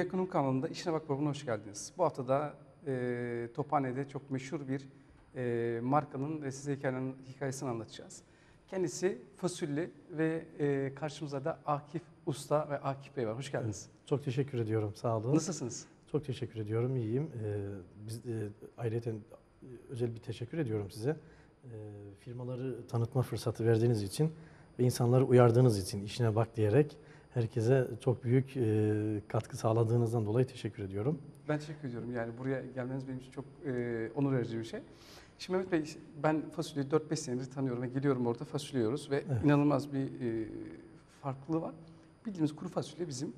Dünya Ekonomi kanalında İşine Bak programına hoş geldiniz. Bu hafta da e, Tophane'de çok meşhur bir e, markanın ve size hikayenin, hikayesini anlatacağız. Kendisi fasulye ve e, karşımızda da Akif Usta ve Akif Bey var. Hoş geldiniz. Çok teşekkür ediyorum. Sağ olun. Nasılsınız? Çok teşekkür ediyorum. İyiyim. Ee, biz e, ayrıca özel bir teşekkür ediyorum size. Ee, firmaları tanıtma fırsatı verdiğiniz için ve insanları uyardığınız için işine bak diyerek herkese çok büyük e, katkı sağladığınızdan dolayı teşekkür ediyorum. Ben teşekkür ediyorum. Yani buraya gelmeniz benim için çok e, onur verici bir şey. Şimdi Mehmet Bey ben fasulyeyi 4-5 senedir tanıyorum ve geliyorum orada fasulye yiyoruz ve Evet. inanılmaz bir e, farklılığı var. Bildiğimiz kuru fasulye bizim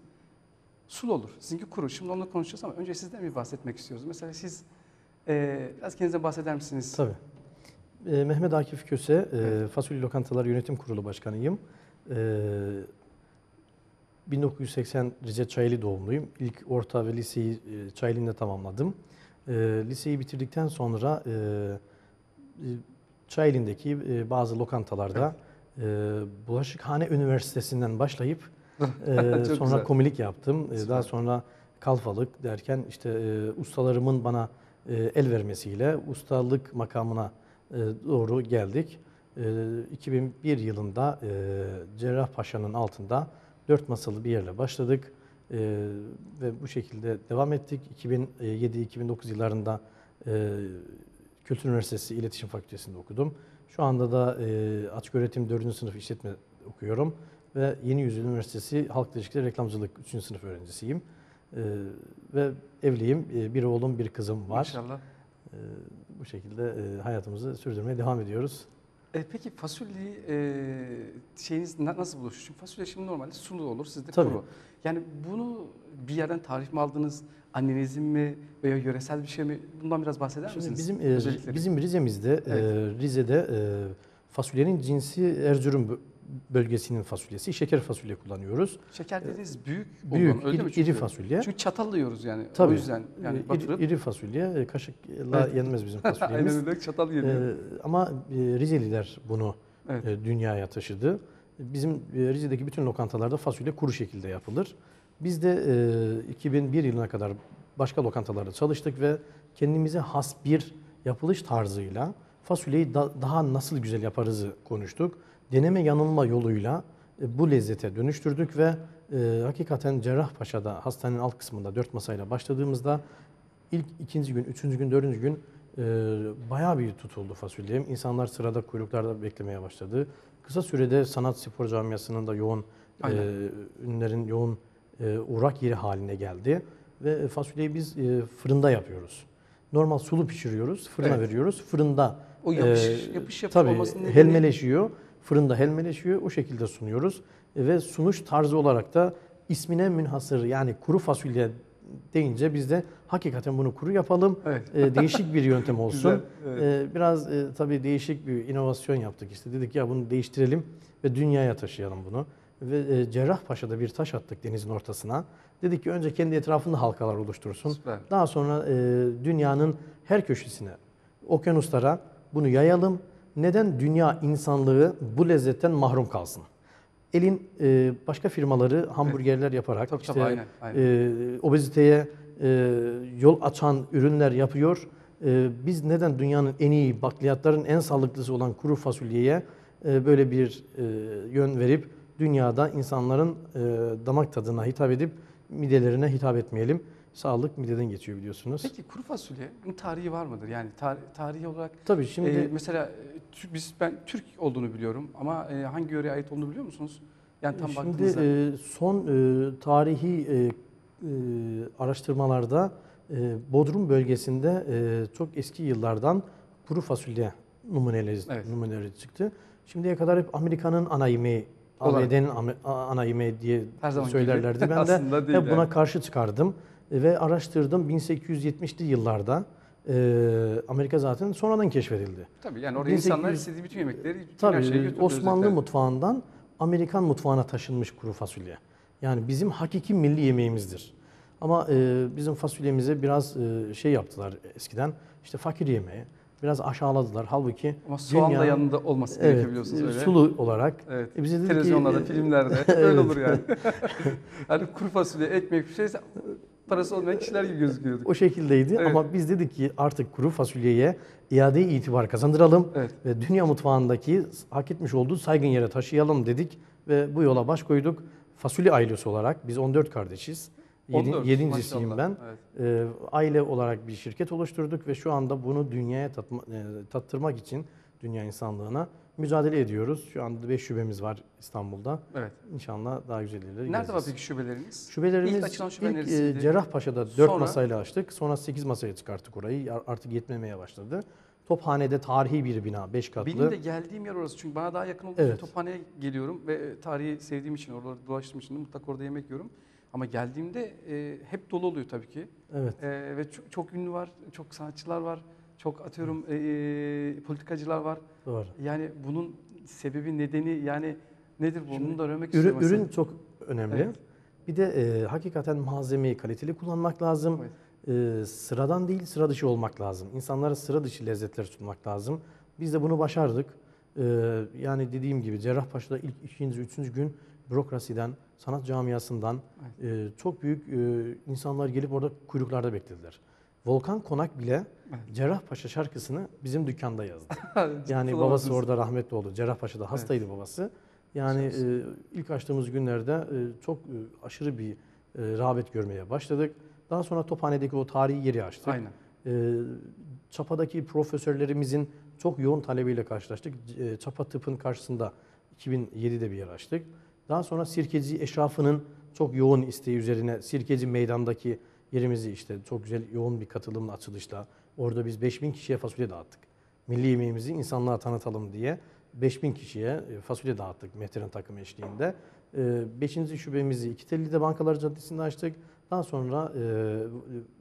sulu olur. Sizinki kuru. Şimdi onunla konuşacağız ama önce sizden bir bahsetmek istiyoruz. Mesela siz e, biraz kendinizden bahseder misiniz? Tabii. Ee, Mehmet Akif Köse, e, Evet. Fasulye Lokantalar Yönetim Kurulu Başkanıyım. Ee, 1980 Rize Çayeli doğumluyum. İlk orta ve liseyi e, Çayeli'nde tamamladım. Ee, liseyi bitirdikten sonra e, e, Çayeli'ndeki e, bazı lokantalarda e, Bulaşıkhane Üniversitesi'nden başlayıp e, sonra güzel. komilik yaptım. E, Süper. Daha sonra kalfalık derken işte e, ustalarımın bana e, el vermesiyle ustalık makamına e, doğru geldik. E, 2001 yılında e, Cerrahpaşa'nın altında dört masalı bir yerle başladık E, ve bu şekilde devam ettik. 2007-2009 yıllarında e, Kültür Üniversitesi İletişim Fakültesi'nde okudum. Şu anda da e, açık öğretim 4. sınıf işletme okuyorum ve Yeni Yüzyıl Üniversitesi Halk İlişkileri Reklamcılık 3. sınıf öğrencisiyim. E, ve evliyim. E, bir oğlum, bir kızım var. Maşallah. E, bu şekilde e, hayatımızı sürdürmeye devam ediyoruz. E, peki fasulyeyi e, şeyiniz na- nasıl buluşuyor? Çünkü fasulye şimdi normalde sulu olur, sizde Tabii. kuru. Yani bunu bir yerden tarif mi aldınız? Annenizin mi veya yöresel bir şey mi? Bundan biraz bahseder Şimdi misiniz? bizim e, Özellikleri. bizim Rize'mizde e, Rize'de e, fasulyenin cinsi Erzurum bö- bölgesinin fasulyesi. Şeker fasulye kullanıyoruz. Şeker dediğiniz büyük, Büyük, olan, öyle iri, mi? iri fasulye. Çünkü çatalla yiyoruz yani. O Tabii. yüzden yani batırıp. iri, iri fasulye, e, kaşıkla Evet. yenmez bizim Aynen fasulyemiz. öyle çatal yeniyor. E, ama e, Rizeliler bunu evet. e, dünyaya taşıdı. Bizim Rize'deki bütün lokantalarda fasulye kuru şekilde yapılır. Biz de e, 2001 yılına kadar başka lokantalarda çalıştık ve kendimize has bir yapılış tarzıyla fasulyeyi da- daha nasıl güzel yaparızı konuştuk. Deneme yanılma yoluyla e, bu lezzete dönüştürdük ve e, hakikaten Cerrahpaşa'da hastanenin alt kısmında dört masayla başladığımızda ilk ikinci gün, üçüncü gün, dördüncü gün e, bayağı bir tutuldu fasulye. İnsanlar sırada kuyruklarda beklemeye başladı. Kısa sürede sanat spor camiasının da yoğun, e, Aynen. ünlülerin yoğun e, uğrak yeri haline geldi. Ve fasulyeyi biz e, fırında yapıyoruz. Normal sulu pişiriyoruz, fırına Evet. veriyoruz. Fırında O yapış, e, yapış yapış tabii olmasının nedeni- helmeleşiyor. Fırında helmeleşiyor. O şekilde sunuyoruz. E, ve sunuş tarzı olarak da ismine münhasır yani kuru fasulye deyince biz de hakikaten bunu kuru yapalım. Evet. E, değişik bir yöntem olsun. Güzel, evet. E, biraz e, tabii değişik bir inovasyon yaptık işte. Dedik ya bunu değiştirelim ve dünyaya taşıyalım bunu. Ve e, Cerrahpaşa'da bir taş attık denizin ortasına. Dedik ki önce kendi etrafında halkalar oluştursun. Süper. Daha sonra e, dünyanın her köşesine, okyanuslara bunu yayalım. Neden dünya insanlığı bu lezzetten mahrum kalsın? Elin e, başka firmaları hamburgerler yaparak Tabii, işte tabii, aynen, aynen. e, obeziteye e, yol açan ürünler yapıyor. E, biz neden dünyanın en iyi bakliyatların en sağlıklısı olan kuru fasulyeye e, böyle bir e, yön verip dünyada insanların e, damak tadına hitap edip midelerine hitap etmeyelim. Sağlık mideden geçiyor biliyorsunuz. Peki kuru fasulyenin tarihi var mıdır? Yani tar- tarihi olarak Tabii şimdi Ee, mesela e, biz ben Türk olduğunu biliyorum ama e, hangi yöreye ait olduğunu biliyor musunuz? Yani tam Şimdi baktığınızda e, son e, tarihi e, e, araştırmalarda e, Bodrum bölgesinde e, çok eski yıllardan kuru fasulye numuneleri, Evet. numuneleri çıktı. Şimdiye kadar hep Amerika'nın ana yemeği. ABD'nin ana yemeği diye Her söylerlerdi. gibi. Ben de değil buna yani. karşı çıkardım E, ve araştırdım. 1870'li yıllarda e, Amerika zaten sonradan keşfedildi. tabii yani orada 1800 insanlar istediği bütün yemekleri, bütün Tabii her şeyi. Osmanlı özellikle. mutfağından Amerikan mutfağına taşınmış kuru fasulye. Yani bizim hakiki milli yemeğimizdir. Ama e, bizim fasulyemize biraz e, şey yaptılar eskiden. İşte fakir yemeği, biraz aşağıladılar. Halbuki Ama soğan da dünya- yanında olması gerekiyor biliyorsunuz e, öyle. sulu olarak. Evet. E bize dedi ki, Televizyonlarda, e, filmlerde öyle Evet. olur yani. hani kuru fasulye, ekmek bir şeyse parası olmayan kişiler gibi gözüküyordu. O şekildeydi Evet. ama biz dedik ki artık kuru fasulyeye iade itibar kazandıralım Evet. ve dünya mutfağındaki hak etmiş olduğu saygın yere taşıyalım dedik ve bu yola baş koyduk. Fasulye ailesi olarak biz 14 kardeşiz. 14, Yedincisiyim maşallah. ben. Evet. Ee, aile olarak bir şirket oluşturduk ve şu anda bunu dünyaya tatma- e, tattırmak için dünya insanlığına mücadele ediyoruz. Şu anda 5 şubemiz var İstanbul'da. evet. İnşallah daha güzel yerlere Nerede var geleceğiz. peki şubeleriniz? Şubelerimiz İlk açılan şube ilk, e, Cerrahpaşa'da 4 Sonra? masayla açtık. Sonra 8 masaya çıkarttık orayı. Artık yetmemeye başladı. Tophane'de tarihi bir bina, 5 katlı. Benim de geldiğim yer orası çünkü bana daha yakın olduğu için Evet. Tophane'ye geliyorum ve e, tarihi sevdiğim için, oralarda dolaştığım için mutlaka orada yemek yiyorum. Ama geldiğimde e, hep dolu oluyor tabii ki. Evet. E, ve çok, çok ünlü var, çok sanatçılar var, çok atıyorum e, e, politikacılar var. Doğru. Yani bunun sebebi, nedeni yani nedir bu? Bunu da öğrenmek Ürün, istiyorum. ürün çok önemli. Evet. Bir de e, hakikaten malzemeyi kaliteli kullanmak lazım. E, sıradan değil, sıra dışı olmak lazım. İnsanlara sıra dışı lezzetler sunmak lazım. Biz de bunu başardık. E, yani dediğim gibi Cerrahpaşa'da ilk ikinci, üçüncü gün bürokrasiden, sanat camiasından e, çok büyük e, insanlar gelip orada kuyruklarda beklediler. Volkan Konak bile Cerrahpaşa şarkısını bizim dükkanda yazdı. Yani babası orada rahmetli oldu. Cerrahpaşa'da hastaydı babası. Yani e, ilk açtığımız günlerde e, çok e, aşırı bir e, rağbet görmeye başladık. Daha sonra Tophane'deki o tarihi yeri açtık. Aynen. E, Çapa'daki profesörlerimizin çok yoğun talebiyle karşılaştık. E, Çapa tıpın karşısında 2007'de bir yer açtık. Daha sonra Sirkeci eşrafının çok yoğun isteği üzerine Sirkeci meydandaki yerimizi işte çok güzel yoğun bir katılımla açılışla orada biz 5000 kişiye fasulye dağıttık. Milli yemeğimizi insanlığa tanıtalım diye 5000 kişiye e, fasulye dağıttık Mehterin takım eşliğinde. 5. şubemizi İkitelli'de Bankalar Caddesi'nde açtık. Daha sonra e,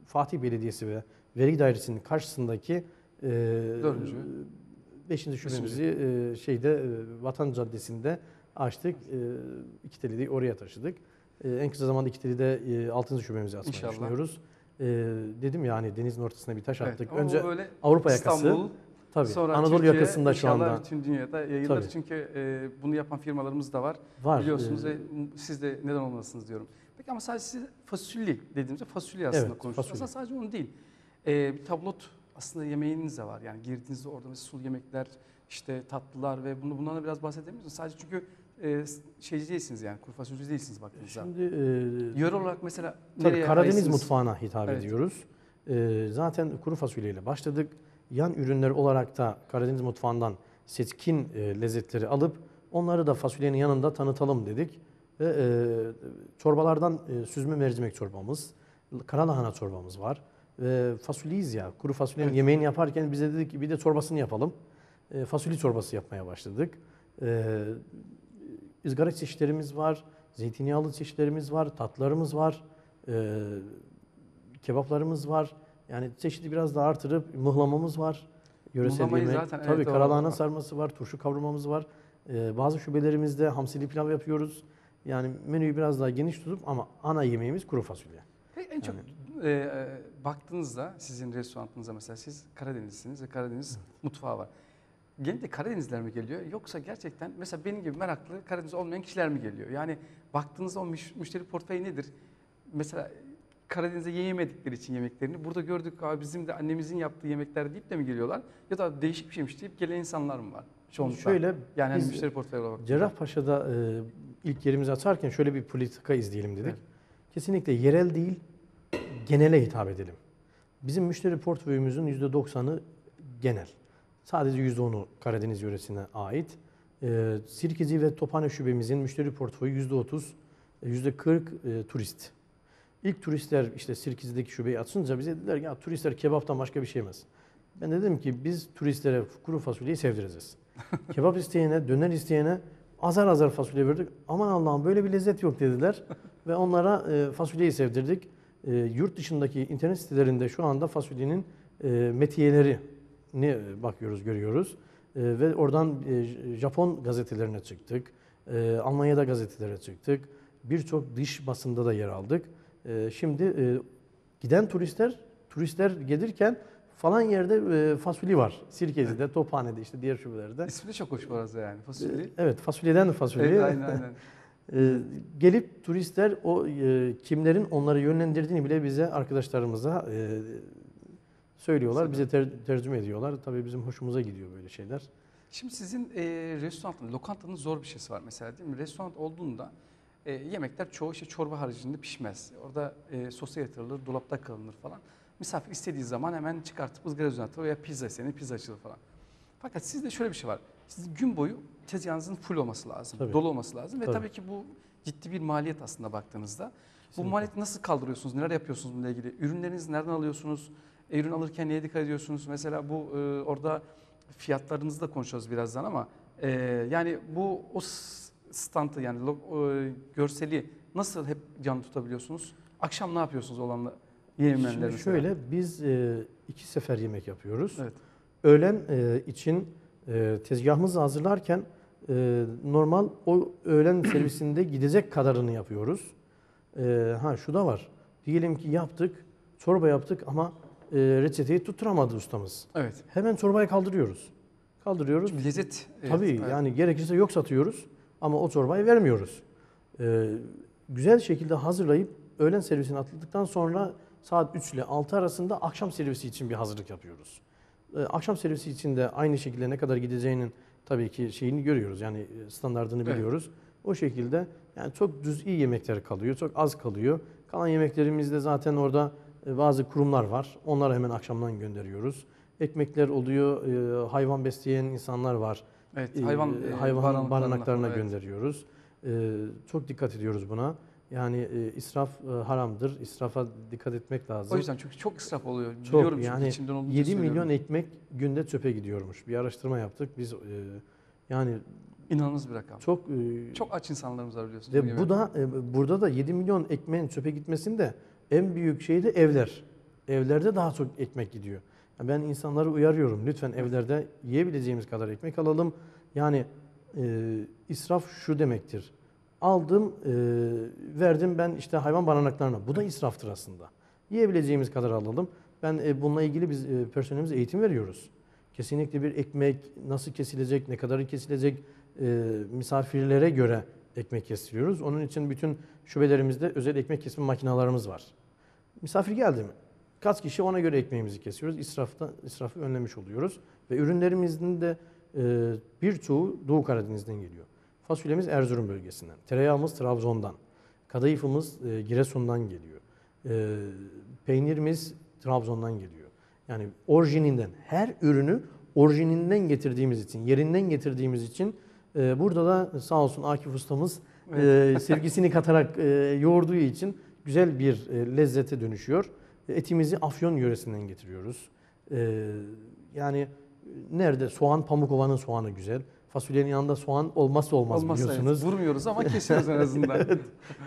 Fatih Belediyesi ve Vergi Dairesi'nin karşısındaki e, Dördüncü. 5. şubemizi e, şeyde e, Vatan Caddesi'nde açtık. E, İkiteli'yi oraya taşıdık. E, en kısa zamanda İkiteli'de e, 6. şubemizi açmayı İnşallah. düşünüyoruz. E, dedim yani denizin ortasına bir taş Evet, attık. ama Önce Avrupa yakası. İstanbul, Tabii. sonra Anadolu Türkiye, yakasında şu inşallah anda bütün dünyada yayılır. Tabii. Çünkü e, bunu yapan firmalarımız da var. var. Biliyorsunuz E, ve siz de neden olmasınız diyorum. Peki ama sadece siz fasulye dediğimizde fasulye aslında Evet, konuşuyoruz. fasulye. Aslında sadece onu değil. E, bir tablot aslında yemeğiniz de var. Yani girdiğinizde orada mesela sulu yemekler, işte tatlılar ve bunu bundan da biraz bahsedebilir misiniz? Sadece çünkü e, şeyci değilsiniz yani kuru fasulye değilsiniz baktığınızda. Şimdi e, Yöre olarak mesela Tabii nereye Karadeniz kayıtsınız? mutfağına hitap Evet. ediyoruz. Ee, zaten kuru fasulyeyle başladık. Yan ürünler olarak da Karadeniz mutfağından seçkin e, lezzetleri alıp onları da fasulyenin yanında tanıtalım dedik. Ve e, çorbalardan e, süzme mercimek çorbamız, karalahana çorbamız var. Ve fasulyeyiz ya, kuru fasulyenin Evet. yemeğini yaparken bize dedik ki bir de çorbasını yapalım. E, fasulye çorbası yapmaya başladık. E, ızgara çeşitlerimiz var, zeytinyağlı çeşitlerimiz var, tatlarımız var, e, kebaplarımız var. Yani çeşidi biraz daha artırıp mıhlamamız var. Yöresel Mıhlamayı yemek. zaten, evet, Tabii doğru. karalahana sarması var, turşu kavurmamız var. E, bazı şubelerimizde hamsili pilav yapıyoruz. Yani menüyü biraz daha geniş tutup ama ana yemeğimiz kuru fasulye. Peki en çok e, e, baktığınızda sizin restoranınıza mesela siz Karadenizlisiniz ve Karadeniz mutfağı var. Genelde Karadenizler mi geliyor yoksa gerçekten mesela benim gibi meraklı Karadeniz olmayan kişiler mi geliyor? Yani baktığınızda o müş- müşteri portföyü nedir? Mesela Karadeniz'de yiyemedikleri için yemeklerini burada gördük abi bizim de annemizin yaptığı yemekler deyip de mi geliyorlar? Ya da değişik bir şeymiş deyip gelen insanlar mı var? Çoğunlukla. Şöyle yani hani biz müşteri portföyü olarak. Cerrahpaşa'da e, ilk yerimizi açarken şöyle bir politika izleyelim dedik. Evet. Kesinlikle yerel değil, genele hitap edelim. Bizim müşteri portföyümüzün %90'ı genel. Sadece %10'u Karadeniz yöresine ait. E, Sirkeci ve Tophane şubemizin müşteri portföyü %30, e, %40 e, turist. İlk turistler işte Sirkeci'deki şubeyi açınca bize dediler ki, ya turistler kebaptan başka bir şey yemez. Ben de dedim ki biz turistlere kuru fasulyeyi sevdireceğiz. Kebap isteyene, döner isteyene azar azar fasulye verdik. Aman Allah'ım böyle bir lezzet yok dediler. Ve onlara e, fasulyeyi sevdirdik. E, yurt dışındaki internet sitelerinde şu anda fasulyenin e, metiyelerini e, bakıyoruz, görüyoruz. E, ve oradan e, Japon gazetelerine çıktık. E, Almanya'da gazetelere çıktık. Birçok dış basında da yer aldık. E, şimdi e, giden turistler, turistler gelirken falan yerde e, fasulye var. Sirkeci'de, Tophane'de işte diğer şubelerde. İsmi de çok hoş bu arada yani fasulye. Evet fasulyeden fasulye. Evet, aynen aynen. Ee, gelip turistler o e, kimlerin onları yönlendirdiğini bile bize arkadaşlarımıza e, söylüyorlar. Bize ter- tercüme ediyorlar. Tabii bizim hoşumuza gidiyor böyle şeyler. Şimdi sizin e, restoranın, lokantanın zor bir şeysi var mesela değil mi? Restoran olduğunda e, yemekler çoğu işte çorba haricinde pişmez. Orada e, sosa yatırılır, dolapta kalınır falan. Misafir istediği zaman hemen çıkartıp ızgara üzerine atır veya pizza istediğinde pizza açılır falan. Fakat sizde şöyle bir şey var. Sizin gün boyu tezgahınızın full olması lazım, Tabii. dolu olması lazım ve Tabii. tabii ki bu ciddi bir maliyet aslında baktığınızda. Bu Kesinlikle. maliyeti nasıl kaldırıyorsunuz? Neler yapıyorsunuz bununla ilgili? Ürünlerinizi nereden alıyorsunuz? E, ürün alırken neye dikkat ediyorsunuz? Mesela bu e, orada fiyatlarınızı da konuşacağız birazdan ama e, yani bu o standı yani lo- e, görseli nasıl hep canlı tutabiliyorsunuz? Akşam ne yapıyorsunuz olanla yemeyenler Şimdi mesela? şöyle biz e, iki sefer yemek yapıyoruz. Evet. Öğlen e, için e, tezgahımızı hazırlarken e, normal o öğlen servisinde gidecek kadarını yapıyoruz. E, ha şu da var. Diyelim ki yaptık, çorba yaptık ama e, reçeteyi tutturamadı ustamız. Evet. Hemen çorbayı kaldırıyoruz. Kaldırıyoruz. Çünkü lezzet. evet, Tabii evet. yani gerekirse yok satıyoruz ama o çorbayı vermiyoruz. Ee, güzel şekilde hazırlayıp öğlen servisini atladıktan sonra saat 3 ile 6 arasında akşam servisi için bir hazırlık yapıyoruz. Ee, akşam servisi için de aynı şekilde ne kadar gideceğinin tabii ki şeyini görüyoruz. Yani e, standartını Evet. biliyoruz. O şekilde yani çok düz iyi yemekler kalıyor, çok az kalıyor. Kalan yemeklerimizde zaten orada e, bazı kurumlar var. Onları hemen akşamdan gönderiyoruz. Ekmekler oluyor, e, hayvan besleyen insanlar var. Evet, E, hayvan e, hayvan barınaklarına evet. gönderiyoruz. E, çok dikkat ediyoruz buna. Yani e, israf e, haramdır. İsrafa dikkat etmek lazım. O yüzden çünkü çok israf oluyor. Çok, Biliyorum yani içimden olduğunu 7 söylüyorum. milyon ekmek günde çöpe gidiyormuş. Bir araştırma yaptık. Biz e, yani İnanılmaz bir rakam. çok e, Çok aç insanlarımız var biliyorsunuz. ve bu da e, burada da 7 milyon ekmeğin çöpe gitmesinde en büyük şey de evler. Evlerde daha çok ekmek gidiyor. Ben insanları uyarıyorum. Lütfen evlerde yiyebileceğimiz kadar ekmek alalım. Yani e, israf şu demektir. Aldım, e, verdim ben işte hayvan barınaklarına. Bu da israftır aslında. Yiyebileceğimiz kadar alalım. Ben e, bununla ilgili biz e, personelimize eğitim veriyoruz. Kesinlikle bir ekmek nasıl kesilecek, ne kadarı kesilecek e, misafirlere göre ekmek kestiriyoruz. Onun için bütün şubelerimizde özel ekmek kesme makinalarımız var. Misafir geldi mi? Kaç kişi ona göre ekmeğimizi kesiyoruz. İsrafta, israfı önlemiş oluyoruz. Ve ürünlerimizin de e, birçoğu Doğu Karadeniz'den geliyor. Fasulyemiz Erzurum bölgesinden. Tereyağımız Trabzon'dan. Kadayıfımız e, Giresun'dan geliyor. E, peynirimiz Trabzon'dan geliyor. Yani orijininden her ürünü orijininden getirdiğimiz için, yerinden getirdiğimiz için e, burada da sağ olsun Akif ustamız e, sevgisini katarak e, yoğurduğu için güzel bir e, lezzete dönüşüyor. Etimizi Afyon yöresinden getiriyoruz. E, yani e, nerede soğan Pamukova'nın soğanı güzel. Fasulyenin yanında soğan olmazsa olmaz, Olmazsa evet, biliyorsunuz. vurmuyoruz ama kesiyoruz en azından.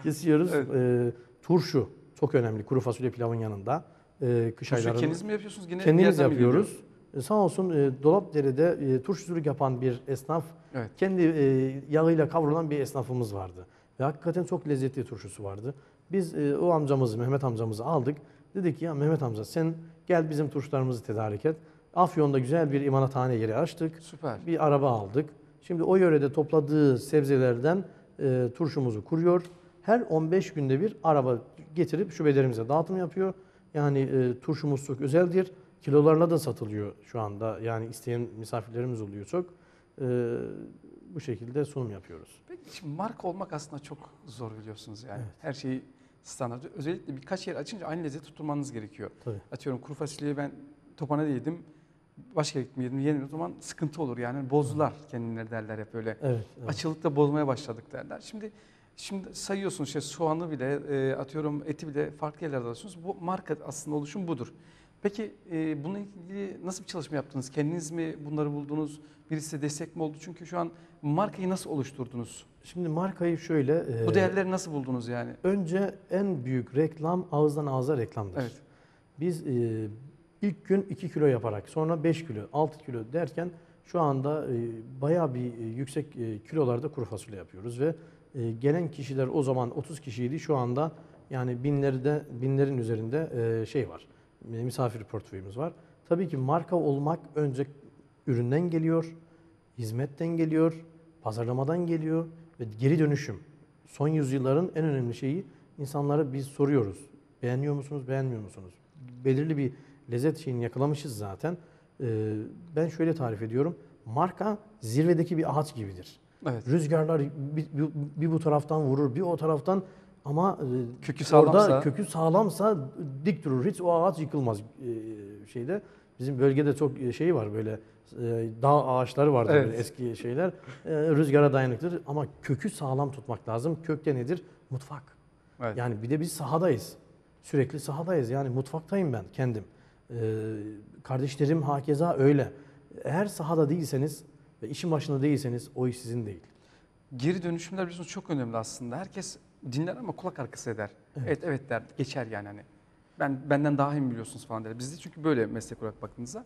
Kesiyoruz. Evet. E, turşu çok önemli kuru fasulye pilavın yanında. E, kış aylarında. kendiniz mi yapıyorsunuz? Yine Kendimiz yapıyoruz. E, sağ olsun e, Dolapdere'de e, turşuculuk yapan bir esnaf, Evet. kendi e, yağıyla kavrulan bir esnafımız vardı. Ve hakikaten çok lezzetli turşusu vardı. Biz e, o amcamızı, Mehmet amcamızı aldık. Dedik ki ya Mehmet amca sen gel bizim turşularımızı tedarik et. Afyon'da güzel bir imanathane yeri açtık. Süper. Bir araba aldık. Şimdi o yörede topladığı sebzelerden e, turşumuzu kuruyor. Her 15 günde bir araba getirip şubelerimize dağıtım yapıyor. Yani e, turşumuz çok özeldir. Kilolarla da satılıyor şu anda. Yani isteyen misafirlerimiz oluyor çok. E, bu şekilde sunum yapıyoruz. Peki şimdi marka olmak aslında çok zor biliyorsunuz yani. Her şeyi standart. Özellikle birkaç yer açınca aynı lezzeti tutturmanız gerekiyor. Tabii. Atıyorum kuru fasulyeyi ben Tophane'de yedim. Başka gittim yedim. Yedim o zaman sıkıntı olur yani. Bozdular kendileri derler hep öyle. Evet. evet. Açılıkta bozmaya başladık derler. Şimdi şimdi sayıyorsunuz işte soğanı bile e, atıyorum eti bile farklı yerlerde alıyorsunuz. Bu marka aslında oluşum budur. Peki e, bununla ilgili nasıl bir çalışma yaptınız? Kendiniz mi bunları buldunuz? Birisi destek mi oldu? Çünkü şu an markayı nasıl oluşturdunuz? Şimdi markayı şöyle... e, Bu değerleri nasıl buldunuz yani? Önce en büyük reklam ağızdan ağza reklamdır. Evet. Biz e, ilk gün 2 kilo yaparak sonra 5 kilo, 6 kilo derken şu anda e, bayağı bir e, yüksek e, kilolarda kuru fasulye yapıyoruz ve e, gelen kişiler o zaman 30 kişiydi şu anda yani binlerde binlerin üzerinde e, şey var. misafir portföyümüz var. Tabii ki marka olmak önce üründen geliyor, hizmetten geliyor, pazarlamadan geliyor ve geri dönüşüm. Son yüzyılların en önemli şeyi insanlara biz soruyoruz. Beğeniyor musunuz, beğenmiyor musunuz? Belirli bir lezzet şeyini yakalamışız zaten. Ee, ben şöyle tarif ediyorum. Marka zirvedeki bir ağaç gibidir. Evet. Rüzgarlar bir, bir, bir bu taraftan vurur, bir o taraftan ama e, Kökü orada sağlamsa- kökü sağlamsa dik durur. Hiç o ağaç yıkılmaz e, şeyde. Bizim bölgede çok e, şey var böyle dağ ağaçları vardır Evet. böyle eski şeyler. E, rüzgara dayanıklıdır ama kökü sağlam tutmak lazım. Kökte nedir? Mutfak. Evet. Yani bir de biz sahadayız. Sürekli sahadayız. Yani mutfaktayım ben kendim. Ee, kardeşlerim hakeza öyle. Eğer sahada değilseniz ve işin başında değilseniz o iş sizin değil. Geri dönüşümler biliyorsunuz çok önemli aslında. Herkes dinler ama kulak arkası eder. Evet. Evet evet, der. Geçer yani hani. Ben benden daha iyi biliyorsunuz falan der. Bizde çünkü böyle meslek olarak baktığınızda.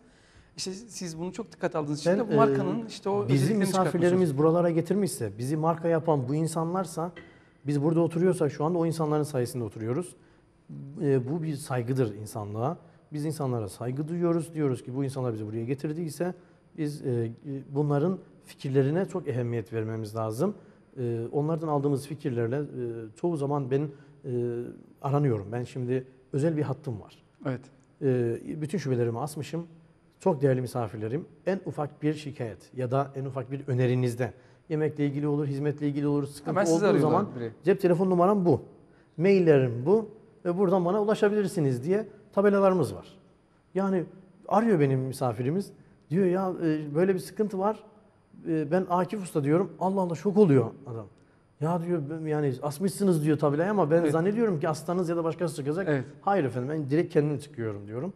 İşte siz bunu çok dikkat aldığınız için Ben, de bu markanın e, işte o Bizi özelliklerini misafirlerimiz buralara getirmişse, bizi marka yapan bu insanlarsa, biz burada oturuyorsak şu anda o insanların sayesinde oturuyoruz. Ee, bu bir saygıdır insanlığa. Biz insanlara saygı duyuyoruz. Diyoruz ki bu insanlar bizi buraya getirdiyse biz e, bunların fikirlerine çok ehemmiyet vermemiz lazım. E, onlardan aldığımız fikirlerle e, çoğu zaman ben e, aranıyorum. Ben şimdi özel bir hattım var. Evet. E, bütün şubelerimi asmışım. Çok değerli misafirlerim. En ufak bir şikayet ya da en ufak bir önerinizde yemekle ilgili olur, hizmetle ilgili olur, sıkıntı olduğu zaman biri. cep telefon numaram bu. Maillerim bu ve buradan bana ulaşabilirsiniz diye tabelalarımız var. Yani arıyor benim misafirimiz. Diyor ya e, böyle bir sıkıntı var. E, Ben Akif Usta diyorum. Allah Allah şok oluyor adam. Ya diyor yani asmışsınız diyor tabelaya ama ben Evet. zannediyorum ki hastanız ya da başkası çıkacak. Evet. Hayır efendim ben direkt kendim çıkıyorum diyorum.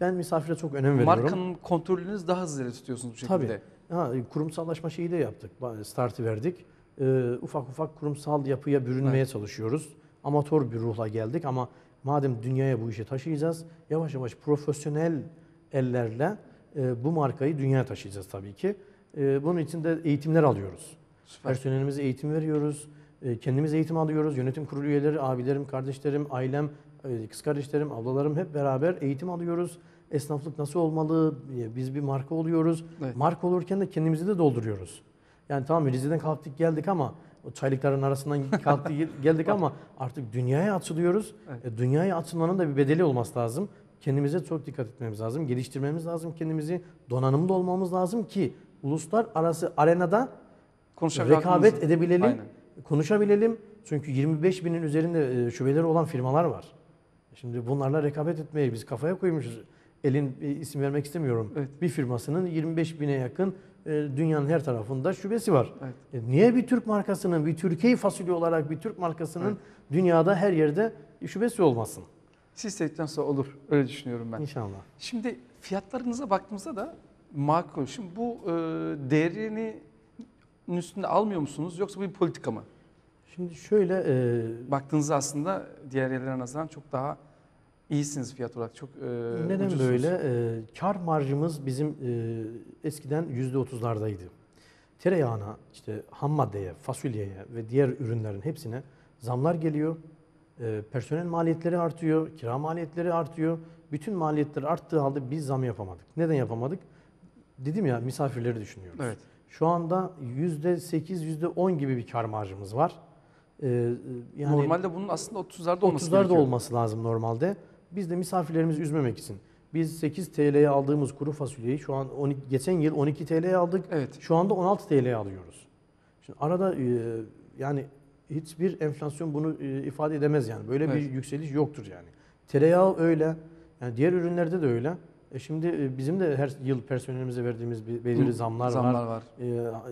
Ben misafire çok önem veriyorum. Markanın kontrolünüzü daha hızlı tutuyorsunuz bu şekilde. Tabii. Ha, kurumsallaşma şeyi de yaptık. Startı verdik. Ee, ufak ufak kurumsal yapıya bürünmeye Evet. çalışıyoruz. Amatör bir ruhla geldik ama madem dünyaya bu işi taşıyacağız, yavaş yavaş profesyonel ellerle e, bu markayı dünyaya taşıyacağız tabii ki. E, bunun için de eğitimler alıyoruz. Süper. Personelimize eğitim veriyoruz. E, Kendimiz eğitim alıyoruz. Yönetim kurulu üyeleri, abilerim, kardeşlerim, ailem, e, kız kardeşlerim, ablalarım hep beraber eğitim alıyoruz. Esnaflık nasıl olmalı? E, Biz bir marka oluyoruz. Evet. Marka olurken de kendimizi de dolduruyoruz. Yani tamam Rize'den kalktık geldik ama o çaylıkların arasından kalktık geldik ama artık dünyaya açılıyoruz. Evet. E, dünyaya açılmanın da bir bedeli olması lazım. Kendimize çok dikkat etmemiz lazım. Geliştirmemiz lazım kendimizi. Donanımlı olmamız lazım ki uluslararası arenada rekabet edebilelim, Aynen. konuşabilelim. Çünkü 25 binin üzerinde e, şubeleri olan firmalar var. Şimdi bunlarla rekabet etmeyi biz kafaya koymuşuz. Elin e, isim vermek istemiyorum. Evet. Bir firmasının 25 bine yakın e, dünyanın her tarafında şubesi var. Evet. E, Niye bir Türk markasının, bir Türkiye fasulye olarak bir Türk markasının Evet. dünyada her yerde şubesi olmasın? Siz istedikten sonra olur. Öyle düşünüyorum ben. İnşallah. Şimdi fiyatlarınıza baktığımızda da makul. Şimdi bu e, değerini üstünde almıyor musunuz yoksa bu bir politika mı? Şimdi şöyle e, Baktığınızda aslında diğer yerlere nazaran çok daha iyisiniz fiyat olarak. Çok e, Neden ucuzsunuz. böyle? Ee, kar marjımız bizim e, eskiden yüzde otuzlardaydı. Tereyağına, işte ham maddeye, fasulyeye ve diğer ürünlerin hepsine zamlar geliyor. Ee, personel maliyetleri artıyor, kira maliyetleri artıyor. Bütün maliyetler arttığı halde biz zam yapamadık. Neden yapamadık? Dedim ya misafirleri düşünüyoruz. Evet. Şu anda yüzde sekiz, yüzde on gibi bir kar marjımız var. Ee, yani Normalde bunun aslında 30'larda olması 30'larda gerekiyor. olması lazım normalde. Biz de misafirlerimizi üzmemek için. Biz 8 TL'ye aldığımız kuru fasulyeyi şu an 12, geçen yıl 12 TL'ye aldık. Evet. Şu anda 16 TL'ye alıyoruz. Şimdi arada e, yani hiçbir enflasyon bunu e, ifade edemez yani. Böyle bir Evet. yükseliş yoktur yani. Tereyağı öyle. Yani diğer ürünlerde de öyle. E şimdi e, bizim de her yıl personelimize verdiğimiz bir belirli Hı, zamlar, var Zamlar var.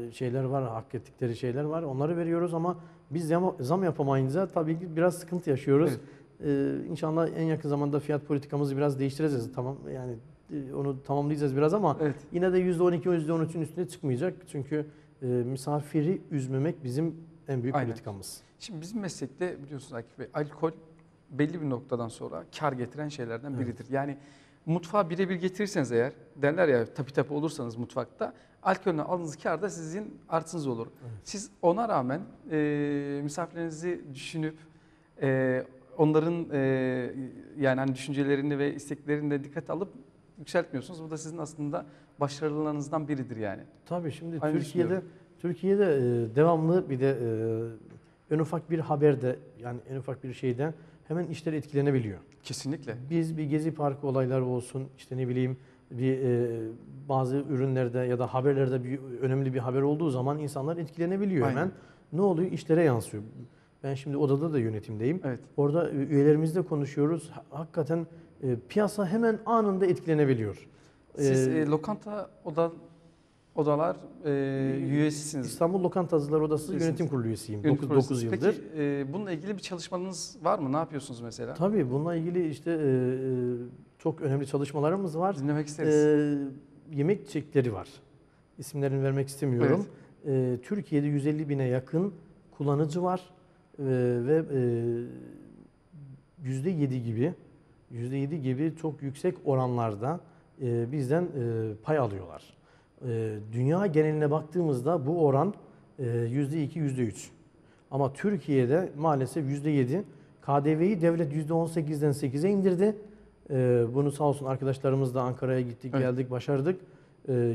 e, şeyler var, hak ettikleri şeyler var. Onları veriyoruz ama biz zam, zam yapamayınca tabii ki biraz sıkıntı yaşıyoruz. E, inşallah en yakın zamanda fiyat politikamızı biraz değiştireceğiz. Tamam yani e, onu tamamlayacağız biraz ama Evet. yine de %12, %13'ün üstüne çıkmayacak. Çünkü e, misafiri üzmemek bizim en büyük Aynen. politikamız. Şimdi bizim meslekte biliyorsunuz Akif Bey alkol belli bir noktadan sonra kar getiren şeylerden Evet. biridir. Yani mutfağa birebir getirirseniz eğer derler ya tapi tapi olursanız mutfakta alkolden aldığınız kar da sizin artınız olur. Evet. Siz ona rağmen e, misafirlerinizi düşünüp e, onların e, yani hani düşüncelerini ve isteklerini de dikkate alıp yükseltmiyorsunuz. Bu da sizin aslında başarılarınızdan biridir yani. Tabii şimdi Aynı Türkiye'de. Türkiye'de e, devamlı bir de e, en ufak bir haberde yani en ufak bir şeyden hemen işler etkilenebiliyor. Kesinlikle. Biz bir gezi parkı olayları olsun işte ne bileyim bir e, bazı ürünlerde ya da haberlerde bir önemli bir haber olduğu zaman insanlar etkilenebiliyor Aynen. hemen. Ne oluyor? İşlere yansıyor. Ben şimdi odada da yönetimdeyim. Evet. Orada üyelerimizle konuşuyoruz. Ha- Hakikaten e, piyasa hemen anında etkilenebiliyor. Siz Ee, e, lokanta oda odalar e, üyesisiniz. İstanbul Lokantacılar Odası Üyesiniz. Yönetim Kurulu üyesiyim. Yönetim 9, kurulu. yıldır. Peki e, bununla ilgili bir çalışmanız var mı? Ne yapıyorsunuz mesela? Tabii bununla ilgili işte e, e, çok önemli çalışmalarımız var. Dinlemek isteriz. E, yemek çiçekleri var. İsimlerini vermek istemiyorum. E, Türkiye'de 150 bine yakın kullanıcı var E, ve e, %7 gibi %7 gibi çok yüksek oranlarda e, bizden e, pay alıyorlar. Dünya geneline baktığımızda bu oran e, %2 %3. Ama Türkiye'de maalesef %7 KDV'yi devlet %18'den 8'e indirdi. E, bunu sağ olsun arkadaşlarımız da Ankara'ya gittik, Evet. geldik, başardık.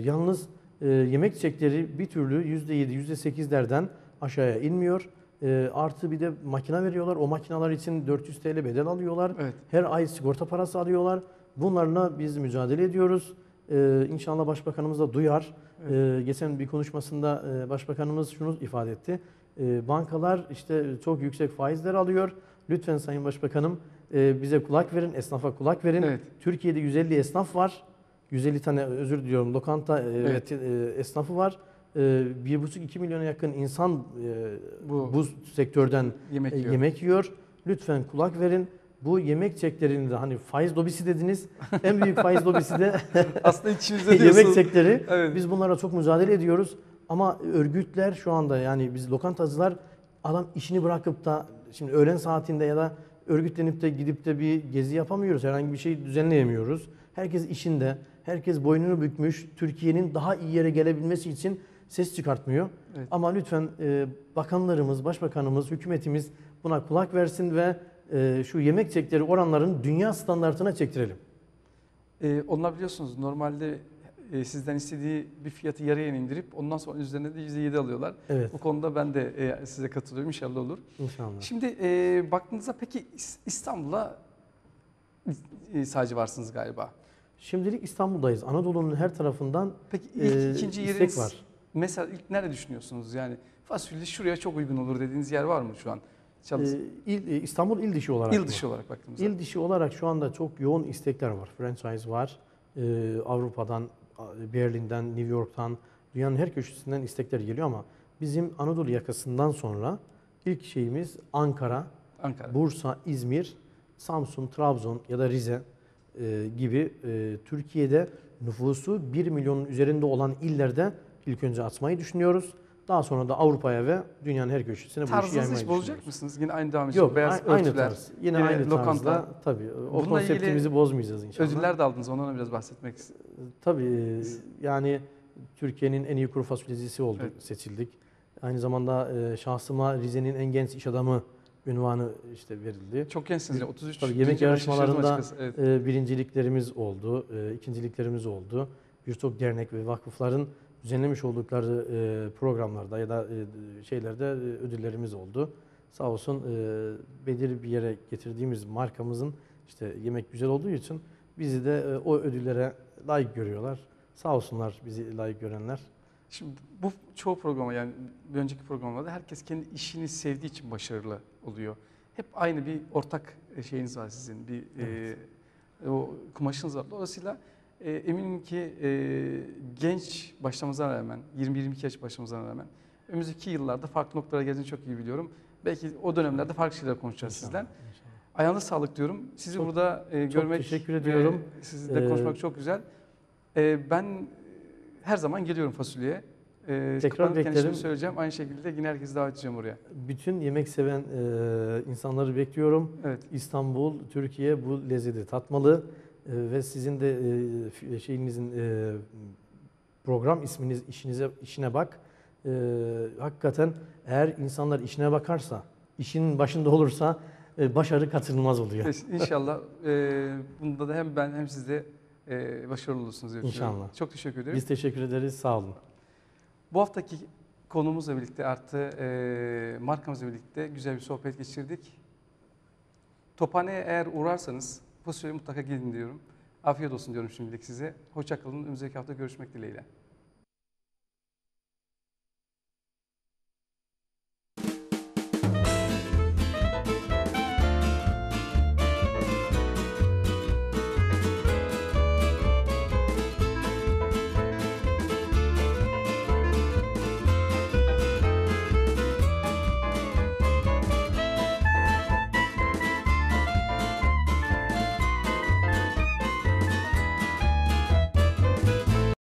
Yalnız yemek çiçekleri bir türlü %7, %8'lerden aşağıya inmiyor. E, artı bir de makine veriyorlar. O makineler için 400 TL bedel alıyorlar. Evet. Her ay sigorta parası alıyorlar. Bunlarla biz mücadele ediyoruz. Ee, inşallah Başbakanımız da duyar. Ee, geçen bir konuşmasında e, Başbakanımız şunu ifade etti. Ee, bankalar işte çok yüksek faizler alıyor. Lütfen Sayın Başbakanım e, bize kulak verin, esnafa kulak verin. Evet. Türkiye'de 150 esnaf var. 150 tane özür diliyorum lokanta e, Evet. ve e, esnafı var. E, 1,5-2 milyona yakın insan e, Bu- bu, sektörden Yemek e, yiyor. yemek yiyor. Lütfen kulak verin. Bu yemek çeklerini de hani faiz lobisi dediniz. En büyük faiz lobisi de Aslında içimizde yemek diyorsunuz. sektörü. Evet. Biz bunlara çok mücadele ediyoruz. Ama örgütler şu anda yani biz lokantacılar adam işini bırakıp da şimdi öğlen saatinde ya da örgütlenip de gidip de bir gezi yapamıyoruz. Herhangi bir şey düzenleyemiyoruz. Herkes işinde. Herkes boynunu bükmüş. Türkiye'nin daha iyi yere gelebilmesi için ses çıkartmıyor. Evet. Ama lütfen e, bakanlarımız, başbakanımız, hükümetimiz buna kulak versin ve e, şu yemek çekleri oranların dünya standartına çektirelim. E, onlar biliyorsunuz normalde e, sizden istediği bir fiyatı yarıya indirip ondan sonra üzerine de %7 alıyorlar. Evet, Bu konuda ben de e, size katılıyorum. İnşallah olur. inşallah. Şimdi e, baktığınızda peki İs- İstanbul'a e, sadece varsınız galiba. Şimdilik İstanbul'dayız. Anadolu'nun her tarafından Peki ilk e, ikinci yeriniz var. Mesela ilk nerede düşünüyorsunuz? Yani fasulye şuraya çok uygun olur dediğiniz yer var mı şu an? Çalış- E, il, e, İstanbul il dışı olarak İl mı? dışı olarak baktığımızda. İl dışı olarak şu anda çok yoğun istekler var. Franchise var. E, Avrupa'dan, Berlin'den, New York'tan, dünyanın her köşesinden istekler geliyor ama bizim Anadolu yakasından sonra ilk şeyimiz Ankara, Ankara. Bursa, İzmir, Samsun, Trabzon ya da Rize e, gibi e, Türkiye'de nüfusu 1 milyonun üzerinde olan illerde ilk önce açmayı düşünüyoruz. Daha sonra da Avrupa'ya ve dünyanın her köşesine bu işi yaymayı hiç bozacak mısınız? Yine aynı devam edecek. Yok, Beyaz aynı örtüler, tarz. Yine yine aynı lokanta. tarzda tabii. O Bununla konseptimizi bozmayacağız inşallah. Ödüller de aldınız. Ondan da biraz bahsetmek istiyorum. Tabii e, yani Türkiye'nin en iyi kuru fasulyecisi olduk, Evet. seçildik. Aynı zamanda e, şahsıma Rize'nin en genç iş adamı ünvanı işte verildi. Çok gençsiniz. ya, 33 Tabii yemek yarışmalarında. Evet. e, birinciliklerimiz oldu, ikinciliklerimiz oldu. Birçok dernek ve vakıfların düzenlemiş oldukları e, programlarda ya da e, şeylerde e, ödüllerimiz oldu. Sağ olsun e, belirli bir yere getirdiğimiz markamızın işte yemek güzel olduğu için bizi de e, o ödüllere layık görüyorlar. Sağ olsunlar bizi layık görenler. Şimdi bu çoğu programa yani bir önceki programlarda herkes kendi işini sevdiği için başarılı oluyor. Hep aynı bir ortak e, şeyiniz var sizin. Bir e, o kumaşınız var. Dolayısıyla e, eminim ki e, genç başlamamıza rağmen 20-22 yaş başlamamıza rağmen önümüzdeki yıllarda farklı noktalara geleceğini çok iyi biliyorum. Belki o dönemlerde farklı şeyler konuşacağız İnşallah, sizden. inşallah. Ayağınıza sağlık diyorum. Sizi Çok- burada e, çok görmek teşekkür ve ediyorum. Sizinle Ee, konuşmak çok güzel. E, ben her zaman geliyorum fasulyeye. E, Tekrar beklerim. söyleyeceğim. Aynı şekilde yine herkesi davet edeceğim oraya. Bütün yemek seven e, insanları bekliyorum. Evet. İstanbul, Türkiye bu lezzeti tatmalı E, ve sizin de e, şeyinizin e, program isminiz işinize işine bak. E, hakikaten eğer insanlar işine bakarsa, işin başında olursa e, başarı kaçınılmaz oluyor. İnşallah e, bunda da hem ben hem siz de e, başarılı olursunuz diye. İnşallah. Çok teşekkür ederim. Biz teşekkür ederiz. Sağ olun. Bu haftaki konumuzla birlikte artı e, markamızla birlikte güzel bir sohbet geçirdik. Tophane'ye eğer uğrarsanız fasulyeye mutlaka gidin diyorum. Afiyet olsun diyorum şimdilik size. Hoşça kalın. Önümüzdeki hafta görüşmek dileğiyle.